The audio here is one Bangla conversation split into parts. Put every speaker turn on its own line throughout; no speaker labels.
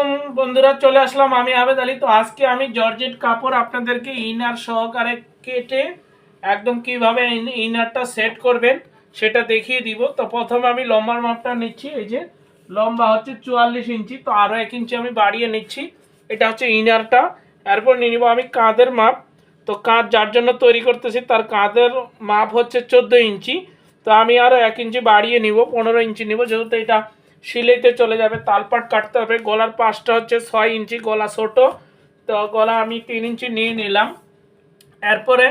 আলাইকুম বন্ধুরা চলে আসলাম আমি আবেদ আলী। তো আজকে আমি জর্জেট কাপড় আপনাদেরকে ইনার সহকারে কেটে একদম কীভাবে ইনারটা সেট করবেন সেটা দেখিয়ে দিব। তো প্রথমে আমি লম্বার মাপটা নিচ্ছি, এই যে লম্বা হচ্ছে চুয়াল্লিশ ইঞ্চি, তো আরও এক ইঞ্চি আমি বাড়িয়ে নিচ্ছি। এটা হচ্ছে ইনারটা। এরপর নিয়ে নিব আমি কাঁধের মাপ। তো কাঁধ যার জন্য তৈরি করতেছি তার কাঁধের মাপ হচ্ছে চোদ্দ ইঞ্চি। তো আমি আরও এক ইঞ্চি বাড়িয়ে নিব, পনেরো ইঞ্চি নিব, যেহেতু এটা সিলাইতে চলে যাবে তালপাট কাটতে হবে। গলার পাশটা হচ্ছে ছয় ইঞ্চি, গলা ছোট। তো গলা আমি তিন ইঞ্চি নিয়ে নিলাম। এরপরে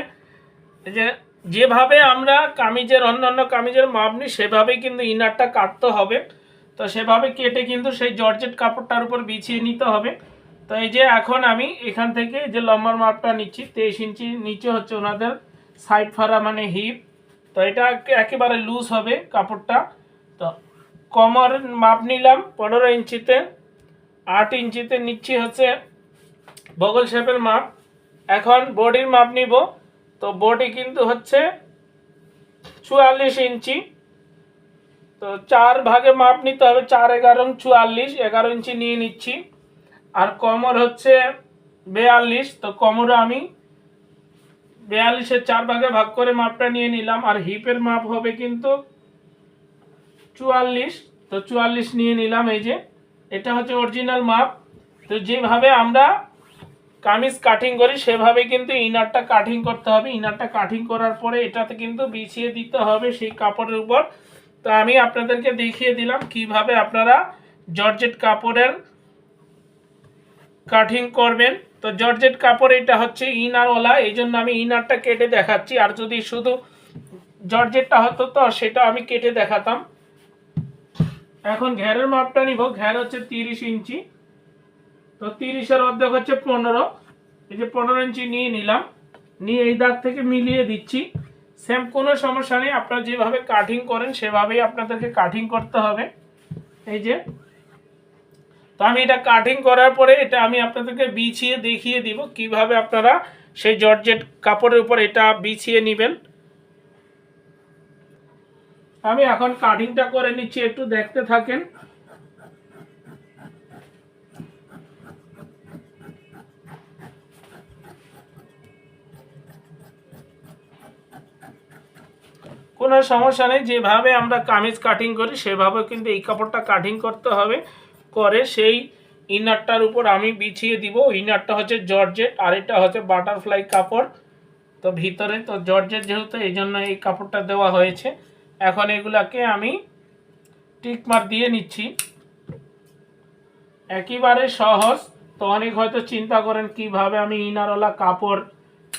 যে যেভাবে আমরা কামিজের, অন্যান্য কামিজের মাপ নিই, সেভাবেই কিন্তু ইনারটা কাটতে হবে। তো সেভাবে কেটে কিন্তু সেই জর্জেট কাপড়টার উপর বিছিয়ে নিতে হবে। তো এই যে এখন আমি এখান থেকে যে লম্বার মাপটা নিচ্ছি, তেইশ ইঞ্চি নিচে হচ্ছে ওনাদের সাইড ফারা মানে হিপ তো এটা একেবারে লুজ হবে কাপড়টা। তো কমর মাপ নিলাম, পনেরো ইঞ্চিতে, আট ইঞ্চিতে, নিচ্ছি হচ্ছে বগল শেপের মাপ। এখন বডির মাপ নিব, তো বডি কিন্তু হচ্ছে চুয়াল্লিশ ইঞ্চি। তো চার ভাগে মাপ নিতে হবে, চার এগারো, চুয়াল্লিশ, এগারো ইঞ্চি নিয়ে নিচ্ছি। আর কমর হচ্ছে বেয়াল্লিশ, তো কমরও আমি বেয়াল্লিশের চার ভাগে ভাগ করে মাপটা নিয়ে নিলাম। আর হিপের মাপ হবে কিন্তু চুয়াল্লিশ, তো চুয়াল্লিশ নিয়ে নিলাম এই যে। এটা হচ্ছে অরিজিনাল মাপ তো যেভাবে আমরা কামিজ কাটিং করি, সেভাবে কিন্তু ইনারটা কাটিং করতে হবে। ইনারটা কাটিং করার পরে এটাতে কিন্তু বিছিয়ে দিতে হবে সেই কাপড়ের উপর। তো আমি আপনাদেরকে দেখিয়ে দিলাম কীভাবে আপনারা জর্জেট কাপড়ের কাটিং করবেন। তো জর্জেট কাপড় এটা হচ্ছে ইনারওয়ালা এই জন্য আমি ইনারটা কেটে দেখাচ্ছি। আর যদি শুধু জর্জেটটা হতো তো সেটা আমি কেটে দেখাতাম। এখন ঘেরের মাপটা নিব ঘের হচ্ছে তিরিশ ইঞ্চি। তো তিরিশের অর্ধেক হচ্ছে পনেরো। এই যে পনেরো ইঞ্চি নিয়ে নিলাম। নিয়ে এই দাগ থেকে মিলিয়ে দিচ্ছি। সেম কোনো সমস্যা নেই, আপনারা যেভাবে কাটিং করেন, সেভাবেই আপনাদেরকে কাটিং করতে হবে। এই যে। তো আমি এটা কাটিং করার পরে এটা আমি আপনাদেরকে বিছিয়ে দেখিয়ে দিব কীভাবে আপনারা সেই জর্জেট কাপড়ের উপর এটা বিছিয়ে নেবেন। আমি এখন কাটিংটা করে নিচ্ছি, একটু দেখতে থাকেন। কোনো সমস্যা নেই, যেভাবে আমরা কামিজ কাটিং করি সেভাবে কিন্তু এই কাপড়টা কাটিং করতে হবে। করে সেই ইনারটার উপর আমি বিছিয়ে দিব। ইনারটা হচ্ছে জর্জেট, আর এটা হচ্ছে বাটারফ্লাই কাপড়। তো ভিতরে তো জর্জেট যেহেতু, এই জন্য এই কাপড়টা দেওয়া হয়েছে। এখন এগুলাকে আমি টিকমার দিয়ে নিচ্ছি। একেবারে সহজ। তো অনেক হয়তো চিন্তা করেন কীভাবে আমি ইনারওয়ালা কাপড়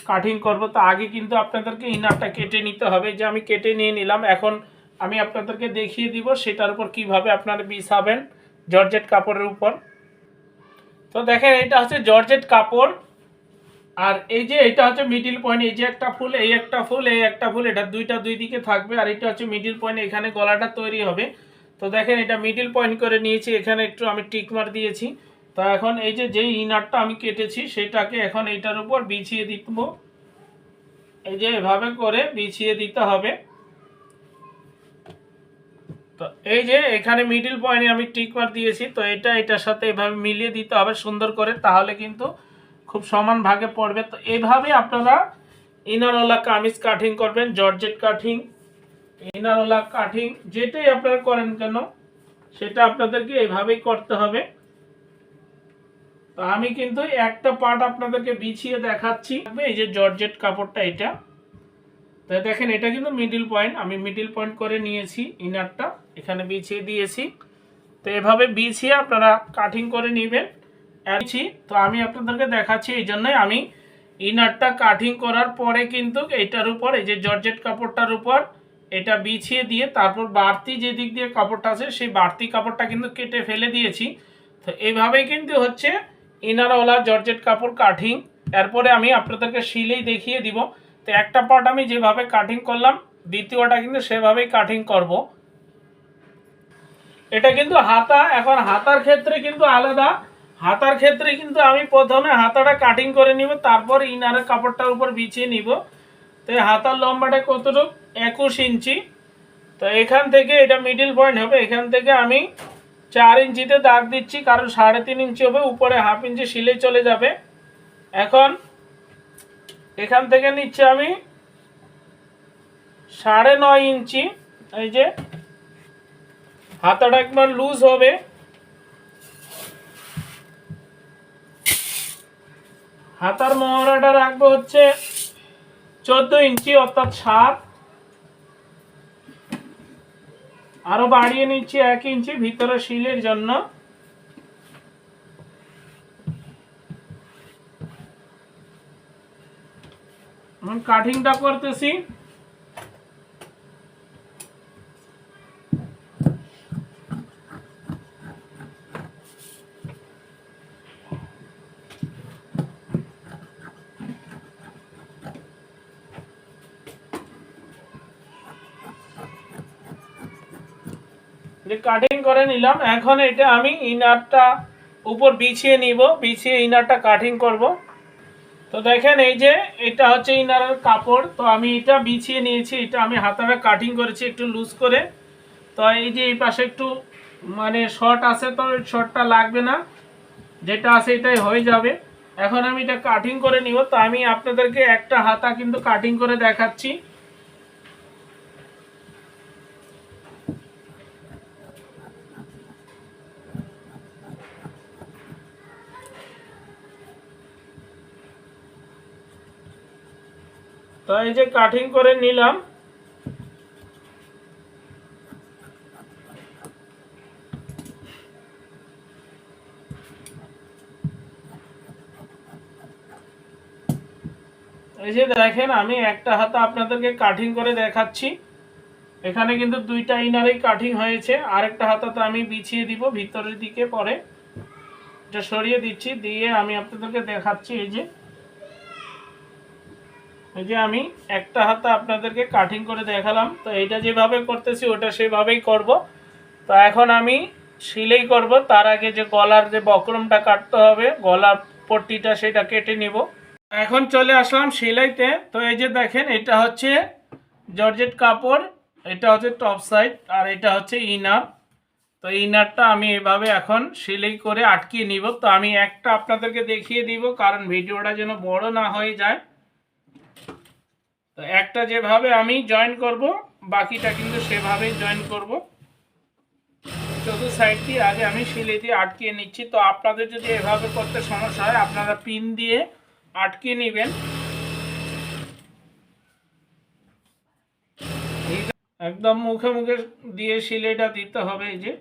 কাটিং করব। তো আগে কিন্তু আপনাদেরকে ইনারটা কেটে নিতে হবে। যে আমি কেটে নিয়ে নিলাম, এখন আমি আপনাদেরকে দেখিয়ে দিব সেটার উপর কীভাবে আপনারা বিছাবেন জর্জেট কাপড়ের উপর। তো দেখেন, এটা হচ্ছে জর্জেট কাপড়। আর এই যে এটা হচ্ছে মিডিল পয়েন্ট এই যে একটা ফুল, এই একটা ফুল, এই একটা ফুল, এটা দুইটা দুই দিকে থাকবে আর এটা হচ্ছে মিডিল পয়েন্ট এখানে গলাটা তৈরি হবে। তো দেখেন এটা মিডিল পয়েন্ট করে নিয়েছি, এখানে একটু আমি টিক মার দিয়েছি। তো এখন এই যে যেই ইনারটা আমি কেটেছি, সেটাকে এখন এইটার উপর বিছিয়ে দিব এই যে এভাবে করে বিছিয়ে দিতে হবে। তো এই যে এখানে মিডিল পয়েন্টে আমি টিক মার দিয়েছি, তো এটা, এটার সাথে এভাবে মিলিয়ে দিতে হবে সুন্দর করে, তাহলে কিন্তু খুব সমান ভাগে পড়বে। তো এইভাবে আপনারা ইনারওয়ালা কামিজ কাটিং করবেন, জর্জেট কাটিং ইনারওয়ালা কাটিং, যেটাই আপনারা করেন কেন, সেটা আপনাদেরকে এইভাবেই করতে হবে। তো আমি কিন্তু একটা পার্ট আপনাদেরকে বিছিয়ে দেখাচ্ছি। এই যে জর্জেট কাপড়টা এটা, তো দেখেন, এটা কিন্তু মিডিল পয়েন্ট আমি মিডিল পয়েন্ট করে নিয়েছি ইনারটা এখানে বিছিয়ে দিয়েছি। তো এভাবে বিছিয়ে আপনারা কাটিং করে নেবেন। আছি, তো আমি আপনাদেরকে দেখাচ্ছি এই জন্যই আমি ইনারটা কাটিং করার পরে কিন্তু এইটার উপর, এই যে জর্জেট কাপড়টার উপর, এটা বিছিয়ে দিয়ে তারপর বাড়তি যে দিক দিয়ে কাপড়টা আছে, সেই বাড়তি কাপড়টা কিন্তু কেটে ফেলে দিয়েছি। তো এইভাবেই কিন্তু হচ্ছে ইনারওয়ালা জর্জেট কাপড় কাটিং এরপরে আমি আপনাদেরকে শিলেই দেখিয়ে দিব। তো একটা পার্ট আমি যেভাবে কাটিং করলাম, দ্বিতীয়টা কিন্তু সেভাবেই কাটিং করব। এটা কিন্তু হাতা, এখন হাতার ক্ষেত্রে কিন্তু আলাদা। হাতার ক্ষেত্রে কিন্তু আমি প্রথমে হাতাটা কাটিং করে নিব, তারপর ইনারের কাপড়টার উপর বিছিয়ে নিব। তো হাতার লম্বাটা কতটুকু? একুশ ইঞ্চি। তো এখান থেকে এটা মিডিল পয়েন্ট হবে। এখান থেকে আমি চার ইঞ্চিতে দাগ দিচ্ছি, কারণ সাড়ে তিন ইঞ্চি হবে, উপরে হাফ ইঞ্চি সিলে চলে যাবে। এখন এখান থেকে নিচ্ছি আমি সাড়ে নয় ইঞ্চি। এই যে হাতাটা একবার লুজ হবে। হাতার মহড়াটা রাখব হচ্ছে চোদ্দ ইঞ্চি, অর্থাৎ সাত। আরও বাড়িয়ে নিচ্ছি এক ইঞ্চি ভিতরে শিলের জন্য। কাটিংটা করতেছি। যে কাটিং করে নিলাম, এখন এটা আমি ইনারটা উপর বিছিয়ে নিব, বিছিয়ে ইনারটা কাটিং করব। তো দেখেন এই যে, এটা হচ্ছে ইনারের কাপড়, তো আমি এটা বিছিয়ে নিয়েছি, এটা আমি হাতাটা কাটিং করেছি একটু লুজ করে। তো এই যে এই পাশে একটু মানে শর্ট আছে তো শর্টটা লাগবে না, যেটা আছে এটাই হয়ে যাবে। এখন আমি এটা কাটিং করে নিব, তো আমি আপনাদেরকে একটা হাতা কিন্তু কাটিং করে দেখাচ্ছি। এই যে কাটিং করে নিলাম, এই যে দেখেন, আমি একটা হাতে আপনাদেরকে কাটিং করে দেখাচ্ছি। এখানে কিন্তু দুইটা ইনারেই কাটিং হয়েছে। আরেকটা হাতাতে আমি বিছিয়ে দিব, ভিতরের দিকে পরে। এটা সরিয়ে দিচ্ছি, দিয়ে আমি আপনাদেরকে দেখাচ্ছি এই যে। এই যে আমি একটা হাতে আপনাদেরকে কাটিং করে দেখালাম, তো এটা যেভাবে করতেছি ওটা সেভাবেই করব। তো এখন আমি সিলেই করব, তার আগে যে গলার যে বক্রমটা কাটতে হবে গলার পট্টিটা সেটা কেটে নিব। এখন চলে আসলাম সেলাইতে, তো এই যে দেখেন, এটা হচ্ছে জর্জেট কাপড়, এটা হচ্ছে টপ সাইড, আর এটা হচ্ছে ইনার। তো ইনারটা আমি এভাবে এখন সেলাই করে আটকিয়ে নিব। তো আমি একটা আপনাদেরকে দেখিয়ে দিব, কারণ ভিডিওটা যেন বড় না হয়ে যায়। একটা যেভাবে আমি জয়েন করব, বাকিটা কিন্তু সেভাবেই জয়েন করব। চতুর্থ সাইড দিয়ে আগে আমি সিলে দিয়ে আটকিয়ে নিচ্ছি। তো আপনাদের যদি এভাবে করতে সমস্যা হয়, আপনারা পিন দিয়ে আটকে নেবেন। একদম মুখে মুখে দিয়ে সিলেটা দিতে হবে এই যে।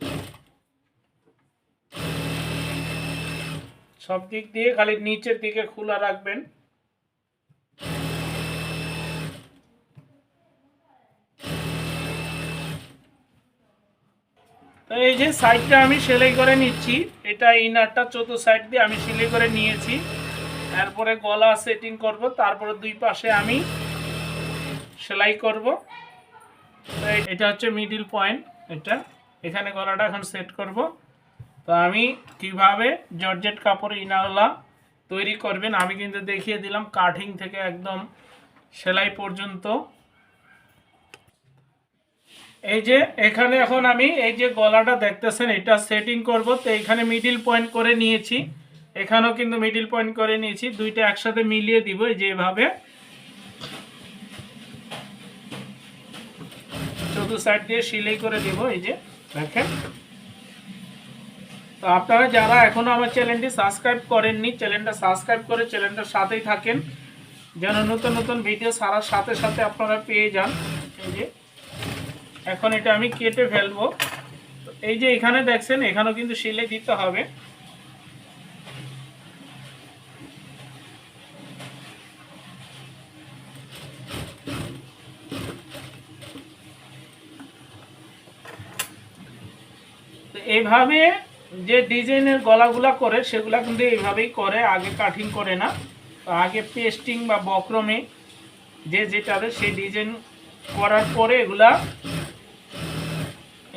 সব দিক দিয়ে খালি নিচের দিকে খোলা রাখবেন। তো এই যে সাইডটা আমি সেলাই করে নিচ্ছি, এটা ইনারটা চতুর্থ সাইড দিয়ে আমি সেলাই করে নিয়েছি। তারপরে গলা সেটিং করব, তারপরে দুই পাশে আমি সেলাই করব। এটা হচ্ছে মিডিল পয়েন্ট এটা। এখানে গলাটা এখন সেট করব। তো আমি কীভাবে জর্জেট কাপড় ইনাওয়ালা তৈরি করবেন, আমি কিন্তু দেখিয়ে দিলাম, কাটিং থেকে একদম সেলাই পর্যন্ত। এই যে এখানে এখন আমি এই যে গলাটা দেখতেছেন, এটা সেটিং করব। তো এখানে মিডিল পয়েন্ট করে নিয়েছি। এখানেও কিন্তু মিডিল পয়েন্ট করে নিয়েছি। দুইটা একসাথে মিলিয়ে দিব এই যে এভাবে। সাইড দিয়ে সিলাই করে দিব এই যে, দেখেন। তো আপনারা যারা এখনও আমার চ্যানেলটি সাবস্ক্রাইব করেননি চ্যানেলটা সাবস্ক্রাইব করে চ্যানেলটার সাথেই থাকেন। যেন নতুন নতুন ভিডিও সারার সাথে সাথে আপনারা পেয়ে যান। এই যে এখন এটা আমি কেটে ফেলব। এই যে এখানে দেখছেন, এখানেও কিন্তু সিলে দিতে হবে। তো এইভাবে যে ডিজাইনের গলাগুলা করে, সেগুলা কিন্তু এইভাবেই করে, আগে কাটিং করে না। আগে পেস্টিং বা বক্রমে যে যেটাতে সেই ডিজাইন করার পরে এগুলা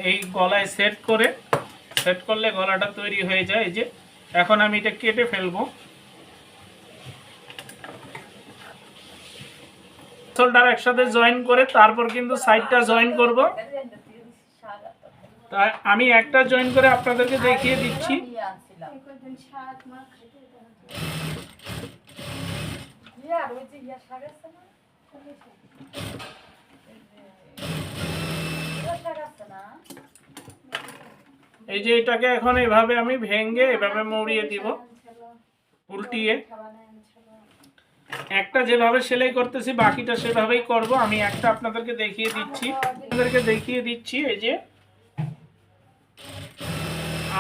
এই গলায় সেট করে সেট করলে গলাটা তৈরি হয়ে যায়। যে, এখন আমি এটা কেটে ফেলব। শোল্ডার একসাথে জয়েন করে তারপর কিন্তু সাইডটা জয়েন করব। তা আমি একটা জয়েন করে আপনাদেরকে দেখিয়ে দিচ্ছি। এই যে এটাকে এখন এভাবে আমি ভেঙ্গে এভাবে মরিয়ে দিব, উল্টিয়ে। একটা যেভাবে সেলাই করতেছি, বাকিটা সেভাবেই করব। আমি একটা আপনাদেরকে দেখিয়ে দিচ্ছি। আপনাদেরকে দেখিয়ে দিচ্ছি এই যে।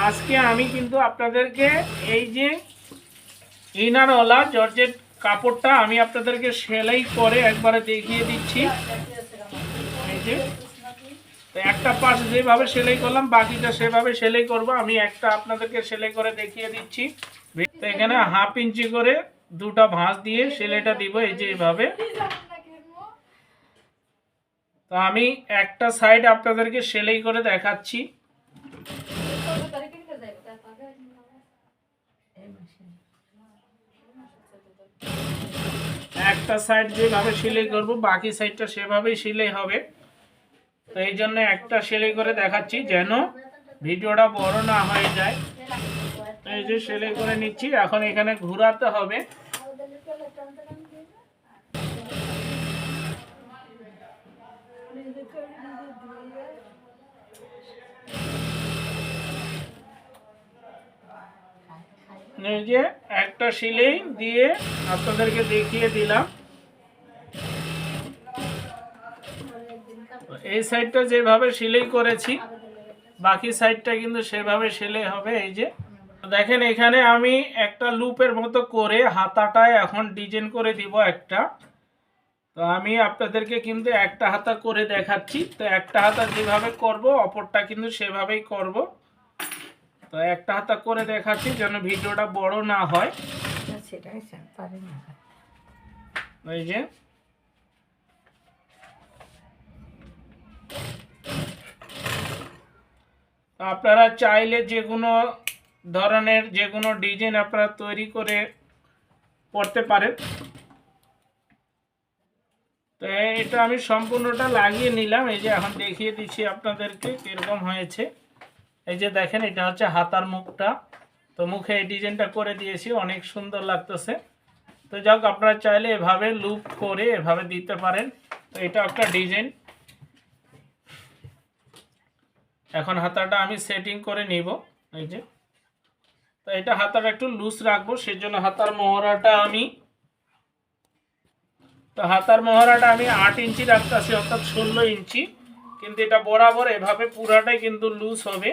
আজকে আমি কিন্তু আপনাদেরকে এই যে ইনারওয়ালা জর্জেট কাপড়টা আমি আপনাদেরকে সেলাই করে একবারে দেখিয়ে দিচ্ছি। এই যে। তো একটা পাশ যেভাবে সেলাই করলাম, বাকিটা সেভাবে সেলাই করব। আমি একটা আপনাদেরকে সেলাই করে দেখিয়ে দিচ্ছি। তো এখানে হাফ ইঞ্চি করে দুটা ভাঁজ দিয়ে সেলাইটা দিব এই যে এইভাবে তো আমি একটা সাইড আপনাদেরকে সেলাই করে দেখাচ্ছি। একটা সাইড যেভাবে সেলাই করব, বাকি সাইডটা সেভাবেই সেলাই হবে। তো এই জন্য একটা সেলাই করে দেখাচ্ছি যেন ভিডিওটা বড় না হয়ে যায়। এই যে সেলাই করে নিচ্ছি, এখন এখানে ঘোরাতে হবে। এই যে একটা সেলাই দিয়ে আপনাদেরকে দেখিয়ে দিলাম। এই সাইডটা যেভাবে সেলাই করেছি বাকি সাইডটা কিন্তু সেভাবে সেলাই হবে এই যে। দেখেন এখানে আমি একটা লুপের মতো করে হাতাটায় এখন ডিজাইন করে দিব একটা। তো আমি আপনাদেরকে কিন্তু একটা হাতা করে দেখাচ্ছি। তো একটা হাতা যেভাবে করব অপরটা কিন্তু সেভাবেই করব। তো একটা হাতা করে দেখাচ্ছি যেন ভিডিওটা বড় না হয়।
সেটাই পারি না।
এই যে। আপনারা চাইলে যে কোনো ধরনের যে কোনো ডিজাইন আপনারা তৈরি করে করতে পারেন। তো এটা আমি সম্পূর্ণটা লাগিয়ে নিলাম। এই যে এখন দেখিয়ে দিচ্ছি আপনাদেরকে কীরকম হয়েছে। এই যে দেখেন, এটা হচ্ছে হাতার মুখটা। তো মুখে এই ডিজাইনটা করে দিয়েছি, অনেক সুন্দর লাগতেছে। তো যাক, আপনারা চাইলে এভাবে লুপ করে এভাবে দিতে পারেন। তো এটা একটা ডিজাইন। এখন হাতাটা আমি সেটিং করে নিব, এই যে। তো এটা হাতাটা একটু লুজ রাখব, সেজন্য হাতার মহড়াটা আমি, তো হাতার মহড়াটা আমি আট ইঞ্চি রাখতেছি, অর্থাৎ ষোলো ইঞ্চি। কিন্তু এটা বরাবর এভাবে পুরাটাই কিন্তু লুজ হবে।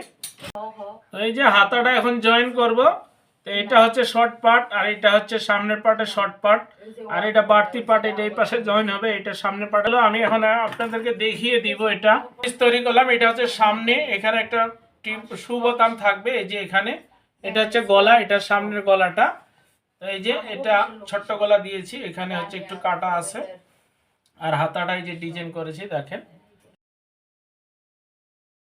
তো এই যে হাতাটা এখন জয়েন করব তো এটা হচ্ছে শর্ট পার্ট আর এটা হচ্ছে সামনের পার্টের শর্ট পার্ট আর এটা বাড়তি পার্ট এটা এই পাশে জয়েন হবে, এটা সামনের পার্ট হলো আমি এখন আপনাদেরকে দেখিয়ে দিব এটা। তৈরি করলাম, এটা হচ্ছে সামনে। এখানে একটা বোতাম থাকবে, এই যে এখানে। এটা হচ্ছে গলা, এটা সামনের গলাটা। এই যে এটা ছোট্ট গলা দিয়েছি, এখানে হচ্ছে একটু কাটা আছে। আর হাতাটায় যে ডিজাইন করেছি, দেখেন।